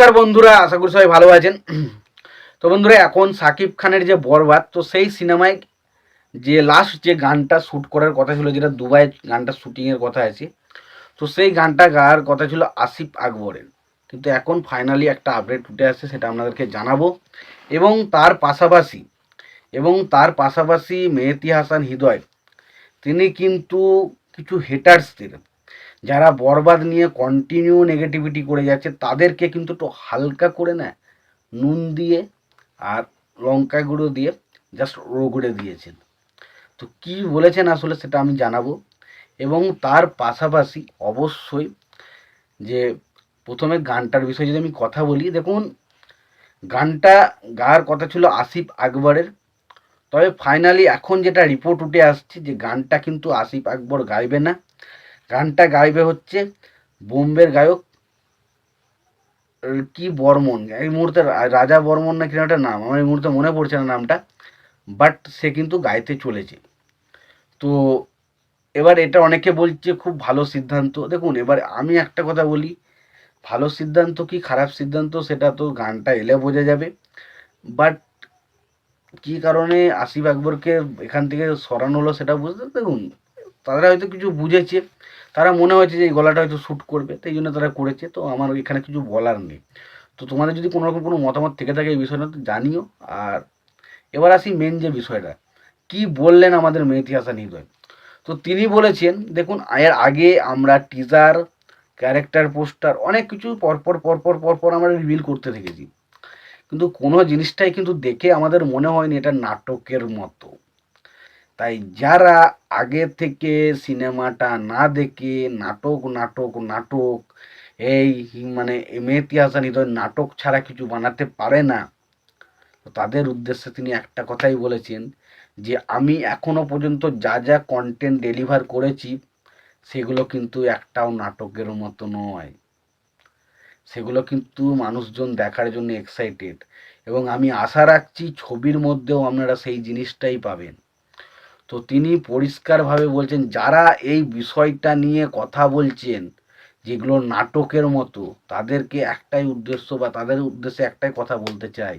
নমস্কার বন্ধুরা, আশা করি সবাই ভালো আছেন। তো বন্ধুরা, এখন সাকিব খানের যে বরবাদ, তো সেই সিনেমায় যে লাস্ট যে গানটা শ্যুট করার কথা ছিল, যেটা দুবাই গানটা শুটিংয়ের কথা আছে, তো সেই গানটা গাওয়ার কথা ছিল আসিফ আকবরের। কিন্তু এখন ফাইনালি একটা আপডেট উঠে আসছে, সেটা আপনাদেরকে জানাব। এবং তার পাশাপাশি, এবং তার পাশাপাশি মেহেতি হাসান হৃদয়, তিনি কিন্তু কিছু হেটার্সদের যারা বরবাদ নিয়ে কন্টিনিউ নেগেটিভিটি করে যাচ্ছে, তাদেরকে কিন্তু একটু হালকা করে না, নুন দিয়ে আর লঙ্কা গুঁড়ো দিয়ে জাস্ট রগড়ে দিয়েছেন। তো কি বলেছেন আসলে সেটা আমি জানাব এবং তার পাশাপাশি অবশ্যই যে প্রথমে গানটার বিষয়ে যদি আমি কথা বলি, দেখুন, গানটা গাওয়ার কথা ছিল আসিফ আকবরের। তবে ফাইনালি এখন যেটা রিপোর্ট উঠে আসছে যে গানটা কিন্তু আসিফ আকবর গাইবে না। গানটা গাইবে হচ্ছে বোম্বের গায়ক, কি বর্মন? এই মুহূর্তে রাজা বর্মন না কিনা একটা নাম? আমার এই মুহূর্তে মনে পড়ছে না নামটা বাট সে কিন্তু গাইতে চলেছে। তো এবার এটা অনেকে বলছে খুব ভালো সিদ্ধান্ত। দেখুন, এবার আমি একটা কথা বলি, ভালো সিদ্ধান্ত কি খারাপ সিদ্ধান্ত সেটা তো গানটা এলে বোঝা যাবে বাট কী কারণে আসিফ আকবরকে এখান থেকে সরানো হলো সেটা বুঝতে দেখুন তারা হয়তো কিছু বুঝেছে, তারা মনে হয়েছে যে এই গলাটা হয়তো শ্যুট করবে তাই জন্য তারা করেছে। তো আমার এখানে কিছু বলার নেই। তো তোমাদের যদি কোনো রকম কোনো মতামত থেকে থাকে এই বিষয়টা, তো জানিও। আর এবার আসি মেন যে বিষয়টা, কি বললেন আমাদের মেহেতি হাসান হৃদয়? তো তিনি বলেছেন, দেখুন, এর আগে আমরা টিজার ক্যারেক্টার পোস্টার অনেক কিছু পরপর পরপর পরপর আমরা রিভিল করতে থেকেছি কিন্তু কোনো জিনিসটাই কিন্তু দেখে আমাদের মনে হয়নি এটা নাটকের মতো। তাই যারা আগে থেকে সিনেমাটা না দেখে নাটক নাটক নাটক, এই মানে মেহেতি হাসান হৃদয় নাটক ছাড়া কিছু বানাতে পারে না তাদের উদ্দেশ্যে তিনি একটা কথাই বলেছেন যে, আমি এখনও পর্যন্ত যা যা কন্টেন্ট ডেলিভার করেছি, সেগুলো কিন্তু একটাও নাটকের মতো নয়। সেগুলো কিন্তু মানুষজন দেখার জন্য এক্সাইটেড এবং আমি আশা রাখছি ছবির মধ্যেও আপনারা সেই জিনিসটাই পাবেন। তো তিনি পরিষ্কারভাবে বলছেন, যারা এই বিষয়টা নিয়ে কথা বলছেন, যেগুলো নাটকের মতো, তাদেরকে একটাই উদ্দেশ্য বা তাদের উদ্দেশ্যে একটাই কথা বলতে চাই,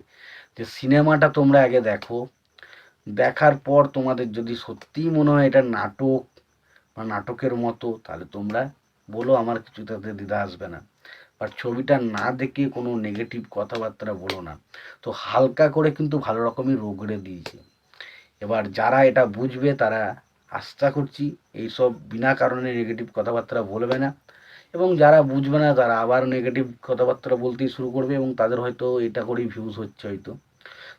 যে সিনেমাটা তোমরা আগে দেখো। দেখার পর তোমাদের যদি সত্যিই মনে হয় এটা নাটক বা নাটকের মতো, তাহলে তোমরা বলো, আমার কিছু তাতে দ্বিধা আসবে না। বাট ছবিটা না দেখে কোনো নেগেটিভ কথাবার্তা বলো না। তো হালকা করে কিন্তু ভালো রকমই রোগড়ে দিয়েছে। এবার যারা এটা বুঝবে, তারা আশা করছি এইসব বিনা কারণে নেগেটিভ কথাবার্তা বলবে না। এবং যারা বুঝবে না, তারা আবার নেগেটিভ কথাবার্তা বলতেই শুরু করবে এবং তাদের হয়তো এটা করেই ভিউজ হচ্ছে হয়তো।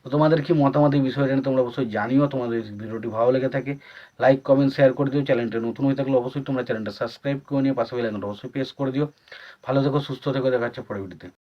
তো তোমাদের কি মতামত এই বিষয়টা নিয়ে তোমরা অবশ্যই জানিও, তোমাদের ভিডিওটি ভালো লেগে থাকে। লাইক কমেন্ট শেয়ার করে দিও। চ্যানেলটা নতুন হয়ে থাকলে অবশ্যই তোমরা চ্যানেলটা সাবস্ক্রাইব করে নিয়ে পাশে বেলাইকনটা অবশ্যই প্রেস করে দিও। ভালো থেকো, সুস্থ থেকো, দেখা হচ্ছে পরে